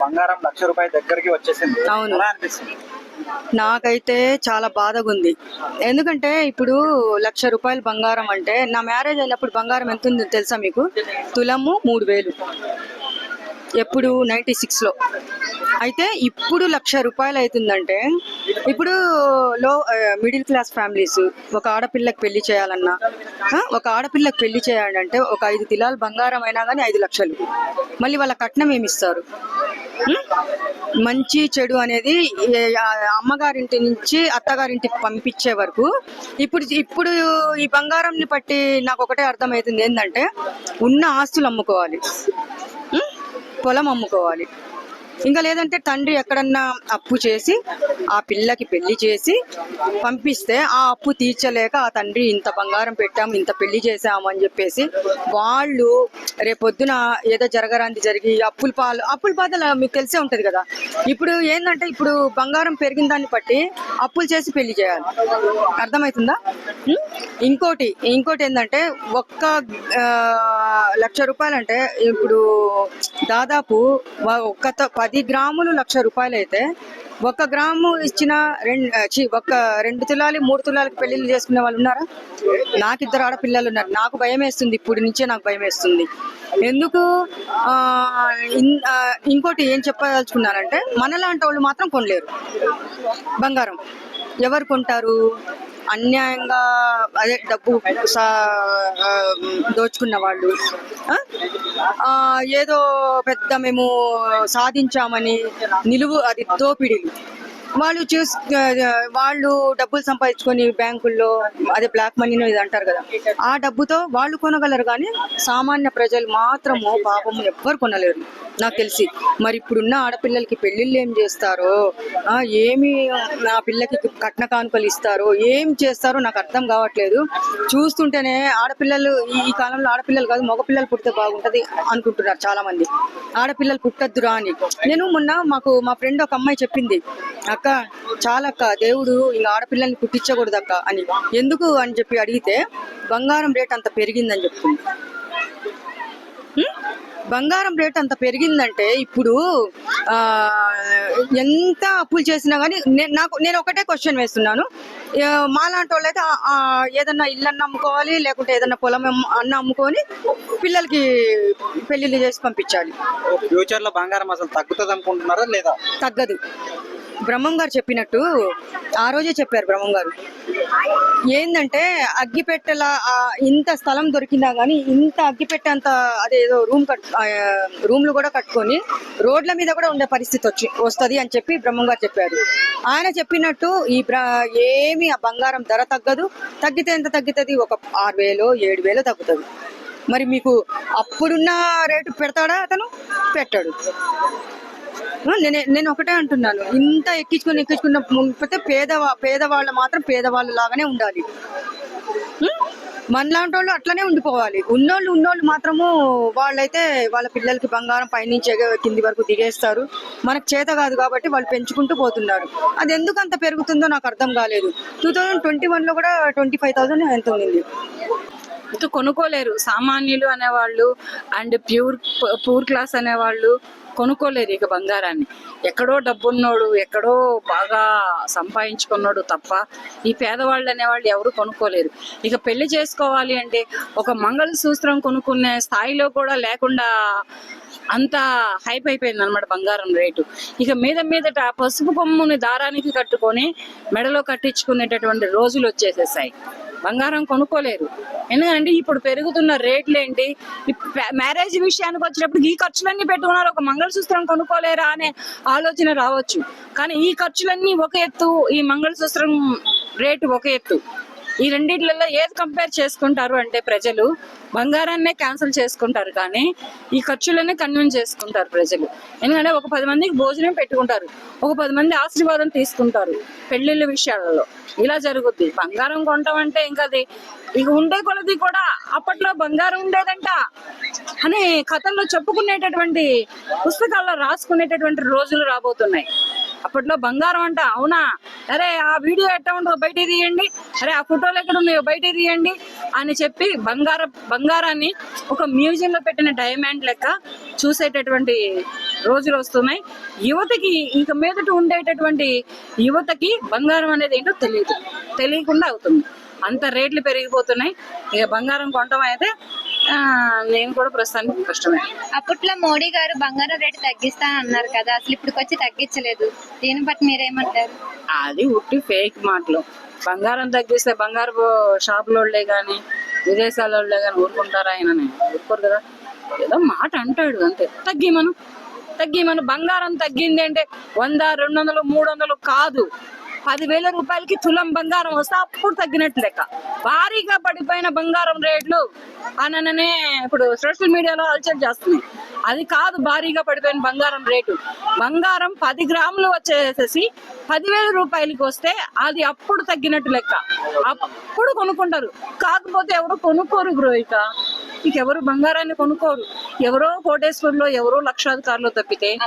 బంగారం లక్ష రూపాయల దగ్గరికి వచ్చేసింది. అవును. అనిపిస్తుంది? నాకైతే చాలా బాధగా ఉంది ఎందుకంటే ఇప్పుడు లక్ష రూపాయలు బంగారం అంటే నా మ్యారేజ్ అయినప్పుడు బంగారం ఎంత ఉంది తెలుసా మీకు? తులము మూడు వేలు. ఎప్పుడు నైంటీ సిక్స్లో అయితే ఇప్పుడు లక్ష రూపాయలు అవుతుందంటే ఇప్పుడు లో మిడిల్ క్లాస్ ఫ్యామిలీస్ ఒక ఆడపిల్లకి పెళ్ళి చేయాలన్నా ఒక ఆడపిల్లకి పెళ్ళి చేయాలంటే ఒక ఐదు తులాలు బంగారం అయినా కానీ ఐదు లక్షలు. మళ్ళీ వాళ్ళ కట్నం ఏమి ఇస్తారు? ఉం? మంచి చెడు అనేది అమ్మగారింటి నుంచి అత్తగారింటికి పంపించే వరకు ఇప్పుడు ఇప్పుడు ఈ బంగారంని బట్టి నాకు ఒకటే అర్థమవుతుంది ఏంటంటే ఉన్న ఆస్తులు అమ్ముకోవాలి. పొలం అమ్ముకోవాలి. ఇంకా లేదంటే తండ్రి ఎక్కడన్నా అప్పు చేసి ఆ పిల్లకి పెళ్ళి చేసి పంపిస్తే ఆ అప్పు తీర్చలేక ఆ తండ్రి ఇంత బంగారం పెట్టాము ఇంత పెళ్ళి చేసాము అని చెప్పేసి వాళ్ళు రేపొద్దున ఏదో జరగరాంది జరిగి అప్పుల పాలు అప్పుల బాధలు మీకు తెలిసే ఉంటది కదా. ఇప్పుడు ఏంటంటే ఇప్పుడు బంగారం పెరిగిన దాన్ని బట్టి అప్పులు చేసి పెళ్ళి చేయాలి. అర్థమవుతుందా? ఇంకోటి ఇంకోటి ఏంటంటే ఒక్క ఆ, లక్ష రూపాయలు అంటే ఇప్పుడు దాదాపు ఒక్క త- పది గ్రాములు లక్ష రూపాయలు అయితే ఒక గ్రాము ఇచ్చిన రెండు చి ఒక్క రెండు తులాలు మూడు తులాలకి పెళ్ళిళ్ళు చేసుకునే వాళ్ళు ఉన్నారా? నాకు ఇద్దరు ఆడపిల్లలు ఉన్నారు. నాకు భయం వేస్తుంది. ఇప్పుడు నుంచే నాకు భయం వేస్తుంది. ఎందుకు? ఇంకోటి ఏం చెప్పదలుచుకున్నానంటే మనలాంటి వాళ్ళు మాత్రం కొనలేరు. బంగారం. ఎవరు కొంటారు? అన్యాయంగా అదే డబ్బు సా- దోచుకున్న వాళ్ళు ఆ? ఏదో పెద్ద మేము సాధించామని నిలువు అది దోపిడీలు వాళ్ళు చూస్ వాళ్ళు డబ్బులు సంపాదించుకొని బ్యాంకుల్లో అదే బ్లాక్ మనీ ఇది అంటారు కదా ఆ డబ్బుతో వాళ్ళు కొనగలరు కానీ సామాన్య ప్రజలు మాత్రము పాపం ఎవ్వరు కొనలేరు. నాకు తెలిసి. మరి ఇప్పుడున్న ఆడపిల్లలకి పెళ్ళిళ్ళు ఏం చేస్తారో ఆ, ఏమి నా పిల్లకి కట్న కానుకలు ఇస్తారో ఏం చేస్తారో నాకు అర్థం కావట్లేదు. చూస్తుంటేనే ఆడపిల్లలు ఈ- ఈ కాలంలో ఆడపిల్లలు కాదు మగపిల్లలు పుడితే బాగుంటది అనుకుంటున్నారు చాలా మంది ఆడపిల్లలు పుట్టద్దురా అని. నేను మొన్న మాకు మా ఫ్రెండ్ ఒక అమ్మాయి చెప్పింది. అక్క చాలా అక్క దేవుడు ఇంకా ఆడపిల్లల్ని పుట్టించకూడదు అక్క అని. ఎందుకు అని చెప్పి అడిగితే బంగారం రేట్ అంత పెరిగిందని చెప్తుంది? బంగారం రేట్ అంత పెరిగిందంటే ఇప్పుడు ఆ, ఎంత అప్పులు చేసినా కానీ నేను నాకు నేను ఒకటే క్వశ్చన్ వేస్తున్నాను. మాలాంటి వాళ్ళు అయితే ఏదన్నా ఇల్లు అన్న అమ్ముకోవాలి లేకుంటే ఏదన్నా పొలం అన్న అమ్ముకొని పిల్లలకి పెళ్ళిళ్ళు చేసి పంపించాలి. ఫ్యూచర్లో బంగారం అసలు తగ్గుతుంది అనుకుంటున్నారా లేదా? తగ్గదు. బ్రహ్మం గారు చెప్పినట్టు ఆ రోజే చెప్పారు బ్రహ్మం గారు. ఏంటంటే అగ్గిపెట్టెల ఇంత స్థలం దొరికినా కానీ ఇంత అగ్గిపెట్టె అంత అదేదో రూమ్ కట్ రూమ్లు కూడా కట్టుకొని రోడ్ల మీద కూడా ఉండే పరిస్థితి వచ్చి వస్తుంది అని చెప్పి బ్రహ్మం గారు చెప్పారు. ఆయన చెప్పినట్టు ఈ బ్ర ఏమి ఆ బంగారం ధర తగ్గదు. తగ్గితే ఎంత తగ్గుతుంది? ఒక ఆరు వేలు ఏడు వేలు తగ్గుతుంది. మరి మీకు అప్పుడున్న రేటు పెడతాడా అతను? పెట్టాడు. నేను నేను ఒకటే అంటున్నాను. ఇంత ఎక్కించుకుని ఎక్కించుకున్న ముంకపోతే పేదవా పేదవాళ్ళు మాత్రం పేదవాళ్ళు లాగానే ఉండాలి. మనలాంటి వాళ్ళు అట్లనే ఉండిపోవాలి. ఉన్నోళ్ళు ఉన్నోళ్ళు మాత్రము వాళ్ళైతే వాళ్ళ పిల్లలకి బంగారం పైనుంచి కింది వరకు దిగేస్తారు. మనకు చేత కాదు కాబట్టి వాళ్ళు పెంచుకుంటూ పోతున్నారు. అది ఎందుకు అంత పెరుగుతుందో నాకు అర్థం కాలేదు. టూ థౌజండ్ ట్వంటీ వన్లో కూడా ట్వంటీ ఫైవ్ థౌసండ్ ఎంత ఉంది కొనుక్కోలేరు. సామాన్యులు అనేవాళ్ళు అండ్ ప్యూర్ పూర్ క్లాస్ అనేవాళ్ళు కొనుక్కోలేరు ఇక బంగారాన్ని. ఎక్కడో డబ్బున్నోడు ఎక్కడో బాగా సంపాదించుకున్నాడు తప్ప ఈ పేదవాళ్ళు అనేవాళ్ళు ఎవరు కొనుక్కోలేరు. ఇక పెళ్ళి చేసుకోవాలి అంటే ఒక మంగళసూత్రం కొనుక్కునే స్థాయిలో కూడా లేకుండా అంత హైప్ అయిపోయింది అనమాట బంగారం రేటు. ఇక మీద మీదట పసుపు కొమ్ముని దారానికి కట్టుకొని మెడలో కట్టించుకునేటటువంటి రోజులు వచ్చేసేసాయి. బంగారం కొనుక్కోలేరు. ఎందుకంటే ఇప్పుడు పెరుగుతున్న రేట్లు ఏంటి ఈ మ్యారేజ్ విషయానికి వచ్చినప్పుడు ఈ ఖర్చులన్నీ పెట్టుకున్నారు. ఒక మంగళసూత్రం కొనుక్కోలేరా అనే ఆలోచన రావచ్చు. కానీ ఈ ఖర్చులన్నీ ఒక ఎత్తు ఈ మంగళసూత్రం రేటు ఒక ఎత్తు. ఈ రెండిట్లలో ఏది కంపేర్ చేసుకుంటారు అంటే ప్రజలు బంగారాన్నే క్యాన్సిల్ చేసుకుంటారు కానీ ఈ ఖర్చులనే కన్విన్స్ చేసుకుంటారు ప్రజలు. ఎందుకంటే ఒక పది మందికి భోజనం పెట్టుకుంటారు ఒక పది మంది ఆశీర్వాదం తీసుకుంటారు పెళ్ళిళ్ళ విషయాలలో. ఇలా జరుగుద్ది. బంగారం కొంటాం అంటే ఇంకా అది ఇక ఉండే కొలది కూడా అప్పట్లో బంగారం ఉండేదంట అని కథల్లో చెప్పుకునేటటువంటి పుస్తకాల్లో రాసుకునేటటువంటి రోజులు రాబోతున్నాయి. అప్పట్లో బంగారం అంట అవునా? అరే ఆ వీడియో ఎట్లా ఉండదు బయట తీయండి. అరే ఆ ఫోటోలు ఎక్కడ ఉన్నాయో బయట తీయండి అని చెప్పి బంగార బంగారాన్ని ఒక మ్యూజియం లో పెట్టిన డైమండ్ లెక్క చూసేటటువంటి రోజులు వస్తున్నాయి. యువతకి ఇక మీదట ఉండేటటువంటి యువతకి బంగారం అనేది ఏంటో తెలియదు. తెలియకుండా అవుతుంది. అంత రేట్లు పెరిగిపోతున్నాయి. ఇక బంగారం కొనడం అయితే నేను కూడా ప్రస్తుతానికి కష్టమే. అప్పట్లో మోడీ గారు బంగారం రేటు తగ్గిస్తా అన్నారు కదా అసలు ఇప్పుడు వచ్చి తగ్గించలేదు. దీన్ని బట్టి మీరేమంటారు? అది ఉట్టి ఫేక్ మాటలు. బంగారం తగ్గిస్తే బంగారు షాపులోళ్ళే కానీ విదేశాలలో కానీ ఊరుకుంటారా ఆయనని? ఊరుకోరు కదా. ఏదో మాట అంటాడు అంతే. తగ్గిమను. తగ్గిమను. బంగారం తగ్గింది అంటే వంద రెండు వందలు మూడు వందలు కాదు. పదివేల రూపాయలకి తులం బంగారం వస్తే అప్పుడు తగ్గినట్టు లెక్క. భారీగా పడిపోయిన బంగారం రేట్లు అననే ఇప్పుడు సోషల్ మీడియాలో అలచల్ చేస్తున్నాయి అది కాదు భారీగా పడిపోయిన బంగారం రేటు. బంగారం పది గ్రాములు వచ్చేసేసి పదివేల రూపాయలకి వస్తే అది అప్పుడు తగ్గినట్టు లెక్క. అప్పుడు కొనుక్కుంటారు. కాకపోతే ఎవరు కొనుక్కోరు గ్రోహిక ఇక ఎవరు బంగారాన్ని కొనుక్కోరు. ఎవరో కోటేశ్వర్లో ఎవరో లక్షాధికారులు తప్పితే.